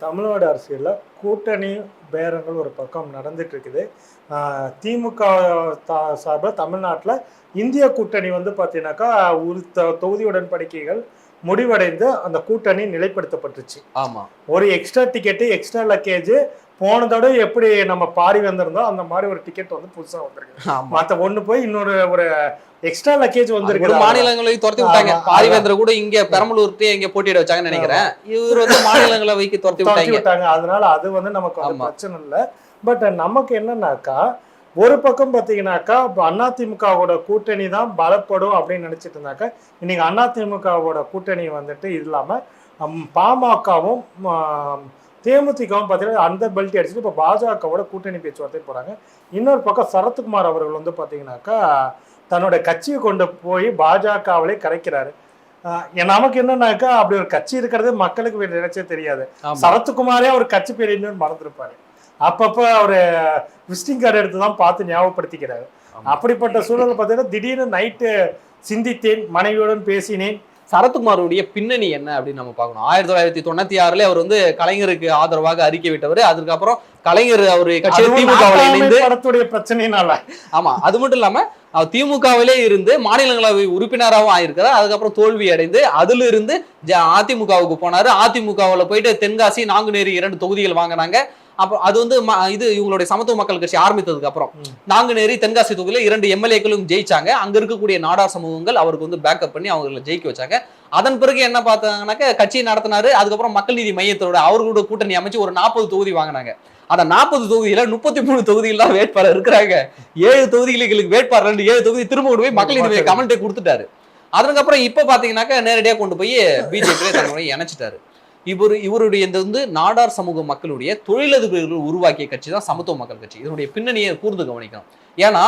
தமிழ்நாடு அரசியலில் கூட்டணி பேரங்கள் ஒரு பக்கம் நடந்துட்டு இருக்குது திமுக சார்பில் தமிழ்நாட்டில் இந்திய கூட்டணி வந்து பார்த்தீங்கன்னாக்கா ஒரு தொகுதி உடன்படிக்கைகள் முடிவடைந்து அந்த கூட்டணி நிலைப்படுத்தப்பட்டுச்சு. ஆமா. ஒரு எக்ஸ்ட்ரா டிக்கெட்டு எக்ஸ்ட்ரா லக்கேஜ் போன தடவை எப்படி நம்ம பாரி வந்திருந்தோம் அந்த மாதிரி ஒரு டிக்கெட் வந்து புதுசாக வந்திருக்கு. மற்ற ஒன்று போய் இன்னொரு ஒரு எக்ஸ்ட்ரா லக்கேஜ் வந்திருக்கு. மாநிலங்களையும் துரத்தி விட்டாங்க. பாரிவேந்தர கூட இங்க பெரம்பலூர்ட்டு இங்க போட்டியிட வச்சாங்கன்னு நினைக்கிறேன். இவர் வந்து மாநிலங்களவைக்கு துரத்தி துரத்தி விட்டாங்க. அதனால அது வந்து நமக்கு வந்து. பிரச்சனை இல்லை. பட் நமக்கு என்னன்னாக்கா ஒரு பக்கம் பார்த்தீங்கன்னாக்கா அதிமுகவோட கூட்டணி தான் பலப்படும் அப்படின்னு நினைச்சிட்டு இருந்தாக்கா இன்னைக்கு அதிமுகவோட கூட்டணி வந்துட்டு இல்லாம பாமகவும் தேமுதிகவும் பார்த்தீங்கன்னா அந்த பெல்ட் அடிச்சுட்டு இப்போ பாஜகவோட கூட்டணி பேச்சுவார்த்தை போறாங்க. இன்னொரு பக்கம் சரத்குமார் அவர்கள் வந்து பார்த்தீங்கன்னாக்கா தன்னோட கட்சியை கொண்டு போய் பாஜகவிலே கரைக்கிறாரு. நமக்கு என்னன்னாக்கா அப்படி ஒரு கட்சி இருக்கிறது மக்களுக்கு நினைச்சே தெரியாது. சரத்குமாரே அவர் கட்சி பேர் இன்னும் மறந்துருப்பாரு. அப்பப்ப அவரு விசிட்டிங் கார்டு எடுத்து தான் பார்த்து ஞாபகப்படுத்திக்கிறாரு. அப்படிப்பட்ட சூழல் பார்த்தீங்கன்னா திடீர்னு நைட்டு சிந்தித்தேன் மனைவியுடன் பேசினேன் சரத்குமாருடைய பின்னணி என்ன அப்படின்னு நம்ம பார்க்கணும். ஆயிரத்தி தொள்ளாயிரத்தி தொண்ணூத்தி ஆறுல அவர் வந்து கலைஞருக்கு ஆதரவாக அறிக்கை விட்டவர். அதுக்கப்புறம் கலைஞர் அவர் கட்சியில் படத்துடைய பிரச்சனையினால. ஆமா அது மட்டும் இல்லாம திமுகவிலே இருந்து மாநிலங்களவை உறுப்பினராகவும் ஆயிருக்கிறார். அதுக்கப்புறம் தோல்வி அடைந்து அதுல இருந்து அதிமுகவுக்கு போனாரு. அதிமுகவுல போயிட்டு தென்காசி நாங்குநேரி இரண்டு தொகுதிகள் வாங்கினாங்க. அப்போ அது வந்து இது இவங்களுடைய சமத்துவ மக்கள் கட்சி ஆரம்பித்ததுக்கு அப்புறம். நாங்குநேரி தென்காசி தொகுதியில இரண்டு எம்எல்ஏக்களும் ஜெயிச்சாங்க. அங்க இருக்கக்கூடிய நாடார் சமூகங்கள் அவருக்கு வந்து பேக்கப் பண்ணி அவங்களை ஜெயிக்க வச்சாங்க. அதன் பிறகு என்ன பார்த்தாங்கன்னாக்க கட்சி நடத்தினாரு. அதுக்கப்புறம் மக்கள் நீதி மையத்தோட அவர்களோட கூட்டணி அமைச்சு ஒரு நாற்பது தொகுதி வாங்கினாங்க. அந்த நாற்பது தொகுதியில முப்பத்தி மூணு தொகுதியில் தான் வேட்பாளர் இருக்கிறாங்க. ஏழு தொகுதிகளுக்கு வேட்பாளர் ரெண்டு ஏழு தொகுதி திரும்ப கொண்டு போய் மக்கள் நீதி கமெண்ட்டை கொடுத்துட்டாரு. அதுக்கப்புறம் இப்ப பாத்தீங்கன்னாக்கா நேரடியா கொண்டு போய் பிஜேபி தன்னுடைய இணைச்சிட்டாரு. இவர் இவருடைய இந்த வந்து நாடார் சமூக மக்களுடைய தொழிலதிபர்கள் உருவாக்கிய கட்சி தான் சமத்துவ மக்கள் கட்சி. இதனுடைய பின்னணியை கூர்ந்து கவனிக்கணும். ஏன்னா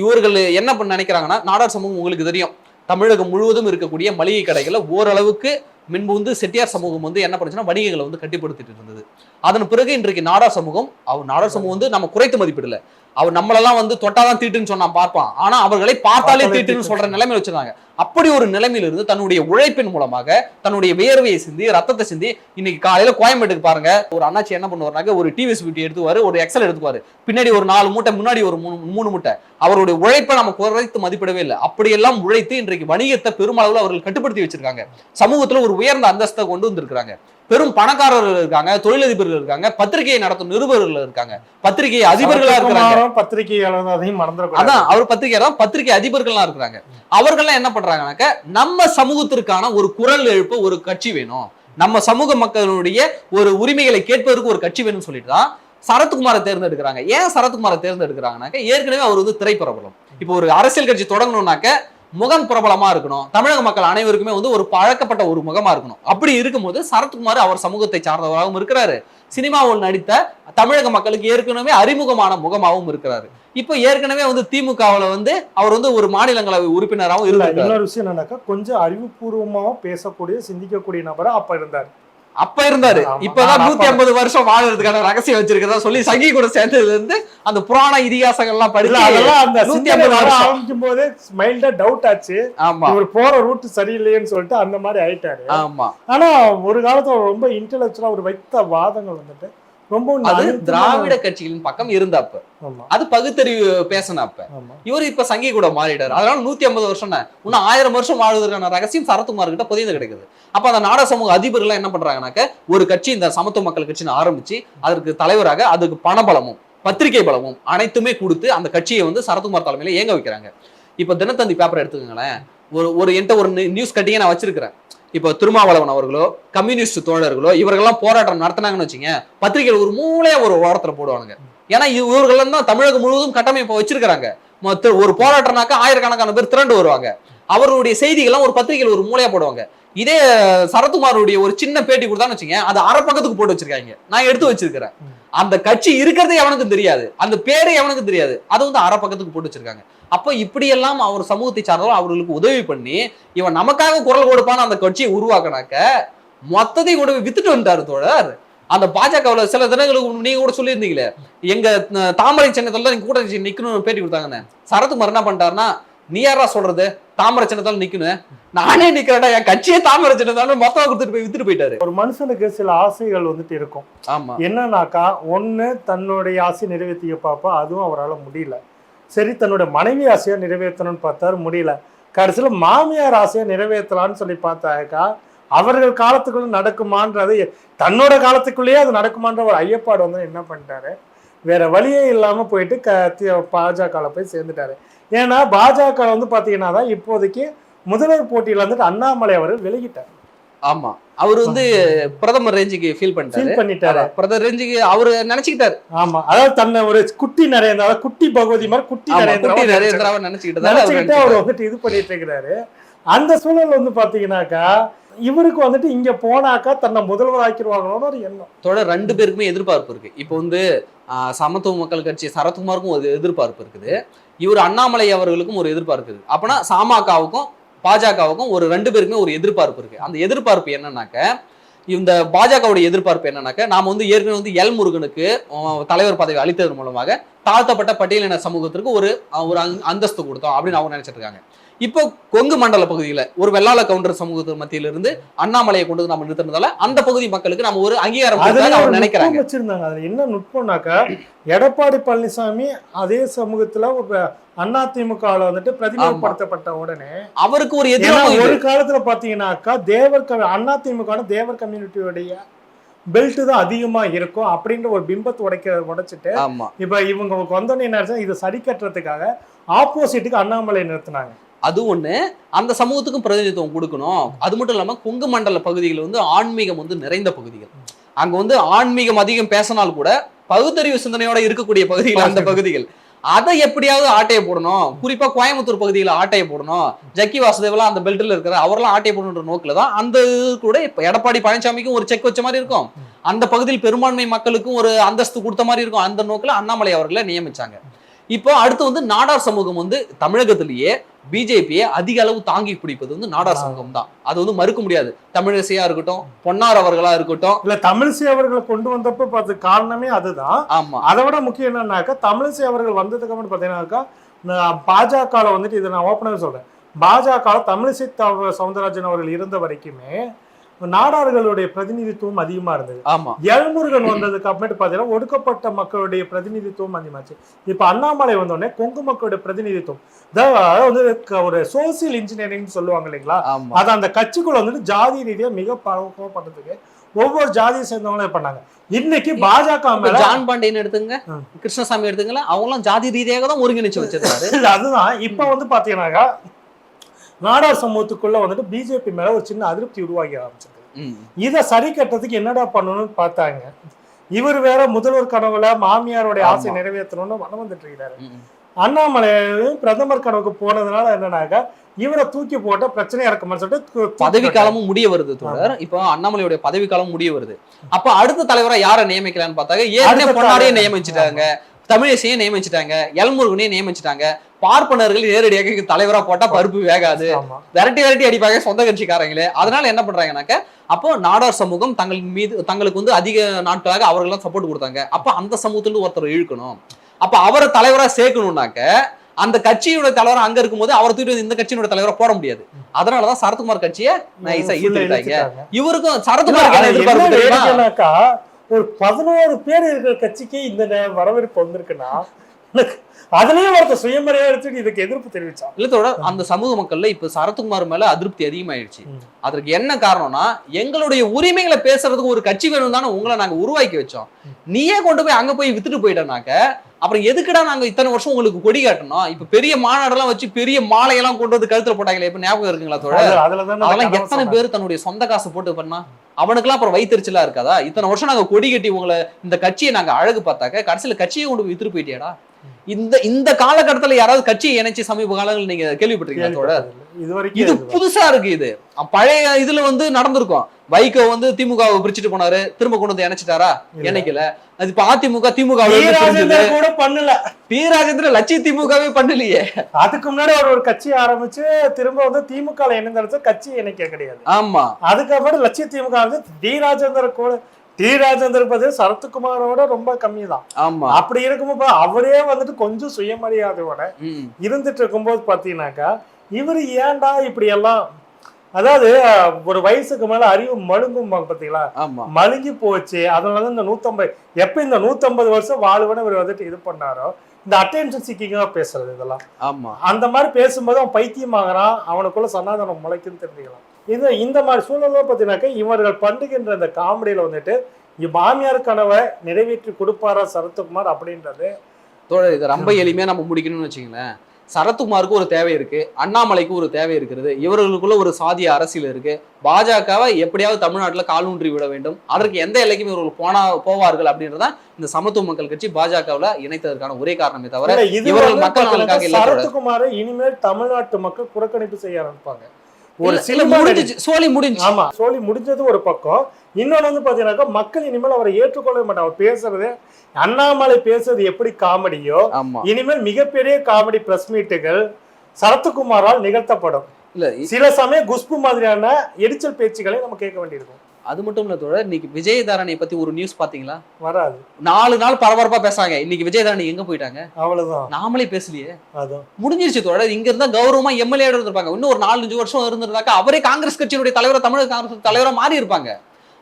இவர்கள் என்ன பண்ண நினைக்கிறாங்கன்னா நாடார் சமூகம் உங்களுக்கு தெரியும். தமிழகம் முழுவதும் இருக்கக்கூடிய மளிகை கடைகளை ஓரளவுக்கு முன்பு வந்து செட்டியார் சமூகம் வந்து என்ன பண்ணுச்சுன்னா வணிகங்களை வந்து கட்டுப்படுத்திட்டு இருந்தது. அதன் பிறகு இன்றைக்கு நாடார் சமூகம் அவர் நாடார் சமூகம் வந்து நம்ம குறைத்து மதிப்பிடல. அவர் நம்மளெல்லாம் வந்து தொட்டாதான் தீட்டுன்னு சொன்னா பார்ப்பான். ஆனா அவர்களை பார்த்தாலே தீட்டுன்னு தீட்டுன்னு சொல்ற நிலைமை வச்சிருந்தாங்க. அப்படி ஒரு நிலைமையில இருந்து தன்னுடைய உழைப்பின் மூலமாக தன்னுடைய வியர்வையை சிந்தி ரத்தத்தை சிந்தி இன்னைக்கு காலையில கோயம்பேட்டுக்கு பாருங்க. ஒரு அண்ணாச்சி என்ன பண்ணுவாருனாக்க ஒரு டிவிஎஸ் பியூட்டி எடுத்துவாரு ஒரு எக்ஸல் எடுத்துக்குவாரு. பின்னாடி ஒரு நாலு மூட்டை முன்னாடி ஒரு மூணு மூணு மூட்டை. அவருடைய உழைப்பை நம்ம குறைத்து மதிப்பிடவே இல்லை. அப்படியெல்லாம் உழைத்து இன்றைக்கு வணிகத்தை பெருமளவில் அவர்கள் கட்டுப்படுத்தி வச்சிருக்காங்க. சமூகத்துல ஒரு உயர்ந்த அந்தஸ்தை கொண்டு வந்திருக்காங்க பெரும் பணக்காரர்கள் இருக்காங்க தொழிலதிபர்கள் இருக்காங்க பத்திரிகையை நடத்தும் நிருபர்கள் இருக்காங்க. பத்திரிகை அதிபர்களா இருக்கிறாங்க. பத்திரிகையாளர் அதையும் மறந்துடக்கூடாது. அதான் அவர் பத்திரிகை தான் பத்திரிகை அதிபர்கள்லாம் இருக்கிறாங்க. அவர்கள்லாம் என்ன பண்றாங்கனாக்க நம்ம சமூகத்திற்கான ஒரு குரல் எழுப்ப ஒரு கட்சி வேணும். நம்ம சமூக மக்களுடைய ஒரு உரிமைகளை கேட்பதற்கு ஒரு கட்சி வேணும்னு சொல்லிட்டு தான் சரத்குமாரை தேர்ந்தெடுக்கிறாங்க. ஏன் சரத்குமாரை தேர்ந்தெடுக்கிறாங்கனாக்க ஏற்கனவே அவர் வந்து திரைப்பிரபலம் இப்போ ஒரு அரசியல் கட்சி தொடங்கணும்னாக்க முகம் பிரபலமா இருக்கணும். தமிழக மக்கள் அனைவருக்குமே வந்து ஒரு பழக்கப்பட்ட ஒரு முகமா இருக்கணும். அப்படி இருக்கும்போது சரத்குமார் அவர் சமூகத்தை சார்ந்தவராகவும் இருக்கிறாரு. சினிமாவில் நடித்த தமிழக மக்களுக்கு ஏற்கனவே அறிமுகமான முகமாகவும் இருக்கிறாரு. இப்போ ஏற்கனவே வந்து திமுகவுல வந்து அவர் வந்து ஒரு மாநிலங்களவை உறுப்பினராகவும் இருந்திருக்காரு. இன்னொரு விஷயம் என்னன்னாக்கா கொஞ்சம் அறிவுபூர்வமாவும் பேசக்கூடிய சிந்திக்கக்கூடிய நபரா அப்ப இருந்தார். அப்ப இருந்தாரு. இப்பதான். நூத்தி ஐம்பது வருஷம் வாழ்றதுக்கான ரகசியம் வச்சிருக்கிறதா சொல்லி சங்கி கூட சேர்ந்ததுல இருந்து அந்த புராண இதிகாசங்கள்லாம் இல்ல படிச்சு அதெல்லாம் அந்த நூத்தி ஐம்பது வர வருஷம். ஆரம்பிக்கும் போதே மைல்டா டவுட் ஆச்சு. ஆமா. இவர் போற ரூட் சரியில்லையேன்னு சொல்லிட்டு அந்த மாதிரி ஆயிட்டாரு. ஆமா. ஆனா ஒரு காலத்துல ரொம்ப இன்டெலக்சுவலா அவர் வைத்த வாதங்கள் வந்துட்டு ரொம்ப அது திராவிட கட்சிகளின் பக்கம் இருந்தப்ப. அது பகுத்தறிவு பேசினப்ப. இவர் இப்ப சங்கி கூட மாறிட்டாரு. அதனால நூத்தி ஐம்பது வருஷம் இன்னும் ஆயிரம் வருஷம் வாழ்வதற்கான ரகசியம் சரத்குமார் கிட்ட புதியது கிடைக்குது. அப்ப அந்த நாடக சமூக அதிபர்கள் என்ன பண்றாங்கனாக்க ஒரு கட்சி இந்த சமத்துவ மக்கள் கட்சின்னு ஆரம்பிச்சு அதற்கு தலைவராக அதுக்கு பணபலமும் பத்திரிகை பலமும் அனைத்துமே கொடுத்து அந்த கட்சியை வந்து சரத்குமார் தலைமையில இயங்க வைக்கிறாங்க. இப்ப தினத்தந்தி பேப்பர் எடுத்துக்கோங்களேன். ஒரு ஒரு என்கிட்ட ஒரு நியூஸ் கட்டிங்க நான் வச்சிருக்கிறேன். இப்போ திருமாவளவன் அவர்களோ கம்யூனிஸ்ட் தோழர்களோ இவர்கள்லாம் போராட்டம் நடத்தினாங்கன்னு வச்சுங்க பத்திரிகையில் ஒரு மூலையா ஒரு ஓரத்தில் போடுவானுங்க. ஏன்னா இவர்கள் தான் தமிழகம் முழுவதும் கட்டமைப்பை வச்சிருக்கிறாங்க. ஒரு போராட்டம்னாக்கா ஆயிரக்கணக்கான பேர் திரண்டு வருவாங்க. அவர்களுடைய செய்திகள்லாம் ஒரு பத்திரிகையில் ஒரு மூளையா போடுவாங்க. இதே சரத்குமாருடைய ஒரு சின்ன பேட்டி கொடுத்தான்னு வச்சுங்க அது அரை பக்கத்துக்கு போட்டு வச்சிருக்காங்க. நான் எடுத்து வச்சிருக்கிறேன். அந்த கட்சி இருக்கிறதே எவனுக்கும் தெரியாது. அந்த பேரே எவனுக்கும் தெரியாது. அது வந்து அரை பக்கத்துக்கு போட்டு வச்சிருக்காங்க. அப்போ இப்படியெல்லாம் அவர் சமூகத்தை சார்ந்தவர் அவர்களுக்கு உதவி பண்ணி இவன் நமக்காக குரல் கொடுப்பான்னு அந்த கட்சியை உருவாக்கினாக்க மொத்தத்தையும் கொண்டு போய் வித்துட்டு வந்துட்டாரு தோழர். அந்த பாஜகவுல சில தினங்களுக்கு நீங்க கூட சொல்லியிருந்தீங்களே எங்க தாமரை சின்னத்துல நீங்க கூட நிக்கணும்னு பேட்டி கொடுத்தாங்கன்னு. சரத்குமார் என்ன பண்ணிட்டாருன்னா நீ யாரா சொல்றது? தாமரை சின்னத்தால நிக்கணும். நானே நிக்கிறேன்டா என் கட்சியே தாமரை சின்னத்தால மொத்தமா கொடுத்துட்டு போய் வித்துட்டு போயிட்டாரு. ஒரு மனுஷனுக்கு சில ஆசைகள் வந்துட்டு இருக்கும். ஆமா. என்னன்னாக்கா ஒண்ணு தன்னுடைய ஆசை நிறைவேற்றிக்க பார்ப்பா அதுவும் அவரால முடியல. சரி தன்னுடைய மனைவி ஆசையை நிறைவேற்றணும்னு பார்த்தாரு முடியல. கடைசியில மாமியார் ஆசையை நிறைவேற்றலாம்னு சொல்லி பார்த்தாக்கா அவர்கள் காலத்துக்குள்ள நடக்குமான்றது தன்னோட காலத்துக்குள்ளேயே அது நடக்குமான்ற ஒரு ஐயப்பாடு வந்து என்ன பண்ணிட்டாரு? வேற வழியே இல்லாம போயிட்டு க பாஜக போய் சேர்ந்துட்டாரு. ஏன்னா பாஜக வந்து பாத்தீங்கன்னா தான் இப்போதைக்கு முதல்வர் போட்டியில வந்துட்டு அண்ணாமலை அவர்கள் விலகிட்டார் ஆமா. அவர் வந்து பிரதமர் ரேஞ்சுக்கு ஃபீல் பண்ணிட்டாரு. பண்ணிட்டாரு. பிரதமர் ரேஞ்சுக்கு அவரு நினைச்சுக்கிட்டாரு. ஆமா. அதாவது தன்னை ஒரு குட்டி நரேந்திரா அதாவது குட்டி பகவதி மாதிரி குட்டி நரேந்திரா குட்டி நரேந்திராவை நினைச்சுக்கிட்டு அவர் அவர். வந்துட்டு இது பண்ணிட்டு இருக்கிறாரு. அந்த சூழல் வந்து பாத்தீங்கன்னாக்கா இவருக்கு வந்துட்டு இங்க போனாக்கா தன்னை முதல்வர் ஆக்கிடுவாங்களோன்னு ஒரு எண்ணம். தொடர் ரெண்டு பேருக்குமே எதிர்பார்ப்பு இருக்கு. இப்போ வந்து சமத்துவ மக்கள் கட்சி சரத்குமாருக்கும் ஒரு எதிர்பார்ப்பு இருக்குது. இவர் அண்ணாமலை அவர்களுக்கும் ஒரு எதிர்பார்ப்பு இருக்கு அப்பனா சாமகவுக்கும் பாஜகவுக்கும் ஒரு ரெண்டு பேருக்குமே ஒரு எதிர்பார்ப்பு இருக்கு. அந்த எதிர்பார்ப்பு என்னன்னாக்க இந்த பாஜகவுடைய எதிர்பார்ப்பு என்னன்னாக்க நாம வந்து ஏற்கனவே வந்து எல் முருகனுக்கு தலைவர் பதவி அளித்ததன் மூலமாக தாழ்த்தப்பட்ட பட்டியலின சமூகத்திற்கு ஒரு ஒரு அந்தஸ்து கொடுத்தோம் அப்படின்னு அவங்க நினைச்சிட்டு இருக்காங்க. இப்போ கொங்கு மண்டல பகுதியில ஒரு வெள்ளாள கவுண்டர் சமூகத்து மத்தியில இருந்து அண்ணாமலையை கொண்டு நம்ம நிறுத்தினதால அந்த பகுதி மக்களுக்கு நம்ம ஒரு அங்கீகாரம் நினைக்கிறாங்க. வச்சிருந்தாங்க. அதுல என்ன நுட்பம்னாக்கா எடப்பாடி பழனிசாமி அதே சமூகத்துல ஒரு அதிமுகவில் வந்துட்டு பிரதிநிதிப்படுத்தப்பட்ட உடனே அவருக்கு ஒரு எதிராக ஒரு காலத்துல பாத்தீங்கன்னாக்கா தேவர் க அதிமுக தேவர் கம்யூனிட்டியோடைய பெல்ட் தான் அதிகமா இருக்கும் அப்படின்ற ஒரு பிம்பத்தை உடைக்க உடைச்சிட்டு இப்ப இவங்க வந்தோடனே என்ன இதை சரி கட்டுறதுக்காக ஆப்போசிட்டுக்கு அண்ணாமலை நிறுத்தினாங்க. அது ஒண்ணு. அந்த சமூகத்துக்கும் பிரதிநிதித்துவம் கொடுக்கணும். அது மட்டும் இல்லாம கொங்கு மண்டல பகுதிகள் வந்து ஆன்மீகம் வந்து நிறைந்த பகுதிகள். அங்க வந்து ஆன்மீகம் அதிகம் பேசினால் கூட பகுத்தறிவு சிந்தனையோட இருக்கக்கூடிய பகுதிகள் அந்த பகுதிகள். அதை எப்படியாவது ஆட்டையை போடணும். குறிப்பா கோயம்புத்தூர் பகுதியில ஆட்டையை போடணும். ஜக்கி வாசுதேவெல்லாம் அந்த பெல்ட்ல இருக்கிற அவரெல்லாம் ஆட்டையை போடணுன்ற நோக்கில தான் அந்த கூட இப்ப எடப்பாடி பழனிசாமிக்கும் ஒரு செக் வச்ச மாதிரி இருக்கும். அந்த பகுதியில் பெரும்பான்மை மக்களுக்கும் ஒரு அந்தஸ்து கொடுத்த மாதிரி இருக்கும். அந்த நோக்கில அண்ணாமலை அவர்களை நியமிச்சாங்க. இப்போ அடுத்து வந்து நாடார் சமூகம் வந்து தமிழகத்திலேயே பிஜேபியை அதிக அளவு தாங்கி பிடிப்பது வந்து நாடார் சமூகம் தான். அது வந்து மறுக்க முடியாது. தமிழிசையா இருக்கட்டும் பொன்னார் அவர்களா இருக்கட்டும். இல்ல தமிழிசை அவர்களை கொண்டு வந்தப்ப பார்த்து காரணமே அதுதான். ஆமா. அதை விட முக்கியம் என்னன்னாக்கா தமிழிசை அவர்கள் வந்ததுக்கு அப்புறம் பாத்தீங்கன்னாக்கா பாஜகவில் வந்துட்டு இதை நான் ஓப்பனாக சொல்றேன். பாஜக தமிழிசை சவுந்தரராஜன் அவர்கள் இருந்த வரைக்குமே நாடார்களுடைய பிரதிநிதித்துவம் அதிகமா இருந்தது. ஆமா. எல்முருகன் வந்ததுக்கு அப்புறமேட்டு பார்த்தீங்கன்னா ஒடுக்கப்பட்ட மக்களுடைய பிரதிநிதித்துவம் அதிகமாச்சு. இப்போ அண்ணாமலை வந்தோடனே கொங்கு மக்களுடைய பிரதிநிதித்துவம். அதாவது வந்து ஒரு சோசியல் இன்ஜினியரிங் சொல்லுவாங்க இல்லைங்களா? அது அந்த கட்சிக்குள்ள வந்துட்டு ஜாதி ரீதியா மிக பரவப்படுறதுக்கு ஒவ்வொரு ஜாதியை சேர்ந்தவங்களும் பண்ணாங்க. இன்னைக்கு பாஜக ஜான் பாண்டியன் எடுத்துங்க. கிருஷ்ணசாமி எடுத்துங்களேன் அவங்களாம் ஜாதி ரீதியாக தான் ஒருங்கிணைச்சு வச்சிருக்காரு. அதுதான். இப்ப வந்து பாத்தீங்கன்னாக்கா நாடார் சமூகத்துக்குள்ள வந்துட்டு பிஜேபி மேல ஒரு சின்ன அதிருப்தி உருவாகி ஆரம்பிச்சிருக்கு. இதை சரி கட்டுறதுக்கு என்னடா பண்ணணும்னு பார்த்தாங்க இவர் வேற முதல்வர் கனவுல மாமியாருடைய ஆசை. நிறைவேற்றணும்னு மனம் வந்துட்டு இருக்காரு ம். அண்ணாமலை பிரதமர் கனவுக்கு போனதுனால என்னன்னாக்கா இவரை தூக்கி போட்ட பிரச்சனையா இருக்குமான்னு சொல்லிட்டு பதவி. காலமும் முடிய வருது தொடர் இப்போ அண்ணாமலையுடைய பதவி காலம் முடிய வருது அப்ப அடுத்த தலைவரா யாரை நியமிக்கலாம்னு பார்த்தாங்க ஏற்கனவே பொன்னாடியே. நியமிச்சிட்டாங்க தமிழிசையை நியமிச்சிட்டாங்க எல்முருகனையும் நியமிச்சிட்டாங்க. பார்ப்பனர்கள் நேரடியாக தலைவரா போட்டா பருப்பு வேகாது. விரட்டி விரட்டி அடிப்பாங்க சொந்த கட்சிக்காரங்களே. அதனால என்ன பண்றாங்கன்னாக்க அப்போ நாடார் சமூகம் தங்கள் மீது தங்களுக்கு வந்து அதிக நாட்களாக அவர்கள்லாம் சப்போர்ட் கொடுத்தாங்க. அப்ப அந்த சமூகத்துல ஒருத்தர் இழுக்கணும். அப்ப அவரை தலைவரா சேர்க்கணும்னாக்க அந்த கட்சியோட தலைவர் அங்க இருக்கும்போது அவரை வந்து இந்த கட்சியோட தலைவரை போட முடியாது. அதனாலதான் சரத்குமார் கட்சியை இழுத்துட்டாங்க. இவருக்கும் என்ன எதிர்பார்ப்பு ஒரு பதினோரு பேர் இருக்கிற கட்சிக்கு இந்த வரவேற்பு வந்திருக்குன்னா அதுலயும் ஒருத்தர் சுயமரியாதை எடுத்துட்டு இதுக்கு எதிர்ப்பு தெரிவிச்சான் இல்ல தோழர் அந்த சமூக மக்கள்ல இப்ப சரத்குமார் மேல அதிருப்தி அதிகமாயிடுச்சு ம். அதற்கு என்ன காரணம்னா எங்களுடைய உரிமைகளை பேசுறதுக்கு ஒரு கட்சி வேணும் தானே உங்களை நாங்க உருவாக்கி வச்சோம். நீயே கொண்டு போய் அங்க போய் வித்துட்டு போயிட்டனாக்க அப்புறம் எதுக்குடா நாங்க இத்தனை வருஷம் உங்களுக்கு கொடி காட்டணும்? இப்ப பெரிய மாநாடெல்லாம் வச்சு பெரிய மாலையெல்லாம் கொண்டு வந்து கழுத்துல போட்டாங்களே இப்ப ஞாபகம் இருக்குங்களா அந்த அதெல்லாம் எத்தனை. பேர் தன்னுடைய சொந்த காசு போட்டு பண்ணா? அவனுக்குலாம் அப்புறம் வைத்தறிச்சலா இருக்காதா? இத்தனை வருஷம் நாங்க கொடி கட்டி உங்களை இந்த கட்சியை நாங்க அழகு பார்த்தாக்க கடைசியில கட்சியை கொண்டு போய் வித்துட்டு போயிட்டியாடா? இந்த இந்த காலகட்டத்துல யாராவது கட்சியை இணைச்சு சமீப காலங்கள் நீங்க கேள்விப்பட்டிருக்கீங்களா தோழர்? இது புதுசா இருக்கு இது பழைய இதுல வந்து நடந்திருக்கும். வைகோ வந்து திமுகவை பிரிச்சுட்டு போனாரு. திரும்ப கொண்டு வந்து இணைச்சிட்டாரா. இணைக்கல. அது இப்ப அதிமுக திமுக கூட பண்ணல. பி ராஜேந்திர லட்சிய திமுகவே பண்ணலையே. அதுக்கு முன்னாடி அவர் ஒரு கட்சி ஆரம்பிச்சு திரும்ப வந்து திமுக இணைந்த கட்சி இணைக்க கிடையாது. ஆமா. அதுக்கப்புறம் லட்சிய திமுக வந்து டி ராஜேந்தர் கூட டி ராஜேந்தர் பத்தி சரத்குமாரோட ரொம்ப கம்மி தான் ஆமா. அப்படி இருக்கும்போது அவரே வந்துட்டு கொஞ்சம் சுயமரியாதையோட. இருந்துட்டு இருக்கும்போது பாத்தீங்கன்னாக்கா இவர் ஏன்டா இப்படி எல்லாம் அதாவது ஒரு வயசுக்கு மேல அறிவு மழுங்கும் பாத்தீங்களா? மழுங்கி போச்சு. அதனால தான் இந்த நூத்தம்பது எப்ப இந்த நூத்தம்பது வருஷம் வாழ்வுன்னு இவர் வந்துட்டு இது பண்ணாரோ இந்த அட்டென்ஷன் சீக்கிங்கா பேசுறது இதெல்லாம். ஆமா. அந்த மாதிரி பேசும்போது அவன் பைத்தியமாகறான் அவனுக்குள்ள சனாதனம் முளைக்குன்னு தெரிஞ்சுக்கலாம். இது இந்த மாதிரி சூழல்ல பார்த்தீங்கன்னாக்கா இவர்கள் பண்ணுகின்ற இந்த காமெடியில வந்துட்டு மாமியார் கனவை நிறைவேற்றி கொடுப்பாரா சரத்குமார்? அப்படின்றது தோழர் இதை ரொம்ப எளிமையா நம்ம முடிக்கணும்னு வச்சுங்களேன் சரத்குமாருக்கு ஒரு தேவை இருக்கு அண்ணாமலைக்கு ஒரு தேவை இருக்கிறது இவர்களுக்குள்ள ஒரு சாதிய அரசியல் இருக்கு. பாஜகவை எப்படியாவது தமிழ்நாட்டுல காலூன்றி விட வேண்டும். அதற்கு எந்த எல்லைக்கும் இவர்கள் போனா போவார்கள் அப்படின்றதான் இந்த சமத்துவ மக்கள் கட்சி பாஜகவுல இணைத்ததற்கான ஒரே காரணமே தவிர இவர்கள் மக்கள். சரத்குமாரை இனிமேல் தமிழ்நாட்டு மக்கள் புறக்கணிப்பு செய்ய ஆரம்பிப்பாங்க. ஒரு இல்ல, இல்ல, சினிமா முடிஞ்சுச்சு. சோலி முடிஞ்சு ஆமா. சோழி முடிஞ்சது ஒரு பக்கம். இன்னொன்னு வந்து பாத்தீங்கன்னாக்கா மக்கள் இனிமேல் அவரை ஏற்றுக்கொள்ள மாட்டாங்க. அவர் பேசுறது அண்ணாமலை பேசுறது எப்படி காமெடியோ இனிமேல் மிகப்பெரிய காமெடி பிரஸ் மீட்டுகள் சரத்குமாரால் நிகழ்த்தப்படும். இல்ல சில சமயம் குஷ்பு மாதிரியான எரிச்சல் பேச்சுகளை நம்ம கேட்க வேண்டியிருக்கும். அது மட்டும் இல்ல தோழர் இன்னைக்கு விஜயதாரணி பத்தி ஒரு நியூஸ் பாத்தீங்களா? வராது. நாலு நாள் பரபரப்பா பேசாங்க இன்னைக்கு விஜயதாரணி எங்க போயிட்டாங்க? அவ்வளவுதான். நாமளே பேசலையே. அதான். முடிஞ்சிருச்சு தோழர். இங்க இருந்தா கௌரவமா எம்எல்ஏ இருந்திருப்பாங்க. இன்னும் ஒரு நாலஞ்சு வருஷம் இருந்திருந்தாக்கா அவரே காங்கிரஸ் கட்சியினுடைய தலைவரா தமிழக காங்கிரஸ் தலைவரா மாறி இருப்பாங்க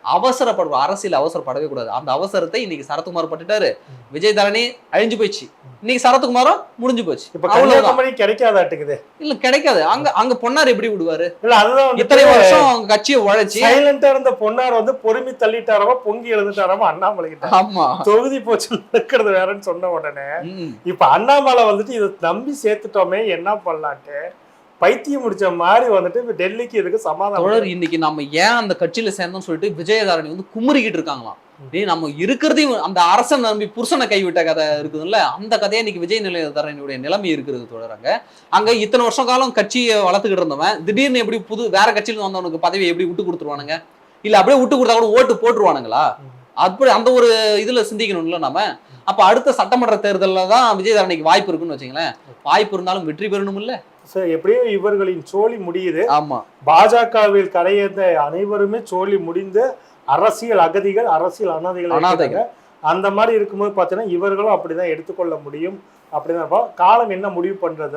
அவசரப்படுவோம் அரசியல் அவசரப்படவே கூடாது. அந்த அவசரத்தை இன்னைக்கு சரத்குமார் பட்டுட்டாரு. விஜய் தரணி அழிஞ்சு போயிடுச்சு. இன்னைக்கு சரத்குமாரும் முடிஞ்சு போச்சு. இப்ப கன்னியாகுமரி கிடைக்காதாட்டுக்குது. இல்ல கிடைக்காது. அங்க அங்க பொன்னார் எப்படி விடுவாரு? இல்ல அதுதான் இத்தனை வருஷம் அவங்க கட்சியை உழைச்சி சைலண்டா இருந்த பொன்னார் வந்து பொறுமி தள்ளிட்டாரமா பொங்கி எழுந்துட்டாராமா அண்ணாமலை கிட்ட ஆமா. தொகுதி போச்சு நடக்கிறது வேறன்னு சொன்ன உடனே. இப்ப அண்ணாமலை வந்துட்டு இதை நம்பி சேர்த்துட்டோமே என்ன பண்ணலான்ட்டு பைத்தியம் முடிச்ச மாதிரி வந்துட்டு இப்ப டெல்லிக்கு இதுக்கு சமாதானம் தோழர் இன்னைக்கு நம்ம ஏன் அந்த கட்சியில சேர்ந்தோம்னு சொல்லிட்டு விஜயதாரணி வந்து குமுறிக்கிட்டு இருக்காங்களாம். நீ நம்ம இருக்கிறதையும் அந்த அரசன் நம்பி புருஷனை கைவிட்ட கதை இருக்குதுல்ல அந்த கதையை இன்னைக்கு விஜய் நிலையதாரனுடைய நிலைமை இருக்கிறது தோழர் அங்க. இத்தனை வருஷ காலம் கட்சியை வளர்த்துக்கிட்டு இருந்தவன் திடீர்னு எப்படி புது வேற கட்சியில வந்தவனுக்கு பதவியை எப்படி விட்டு கொடுத்துருவானுங்க? இல்ல அப்படியே விட்டு கொடுத்தா கூட ஓட்டு போட்டுருவானுங்களா? அப்படி அந்த ஒரு இதுல சிந்திக்கணும்ல நாம? அப்ப அடுத்த சட்டமன்ற தேர்தல்ல தான் விஜயதாரணிக்கு வாய்ப்பு இருக்குன்னு வச்சுங்களேன். வாய்ப்பு இருந்தாலும் வெற்றி பெறணும் இல்ல So, எப்படியோ இவர்களின் சோழி முடியுது. ஆமா. பாஜகவில் கரையேந்த அனைவருமே சோழி முடிந்து அரசியல் அகதிகள் அரசியல் அனாதைகள் அனாதைகள். அந்த மாதிரி இருக்கும்போது பார்த்தீங்கன்னா இவர்களும் அப்படிதான் எடுத்துக்கொள்ள முடியும். அப்படிதான். காலம் என்ன முடிவு பண்றத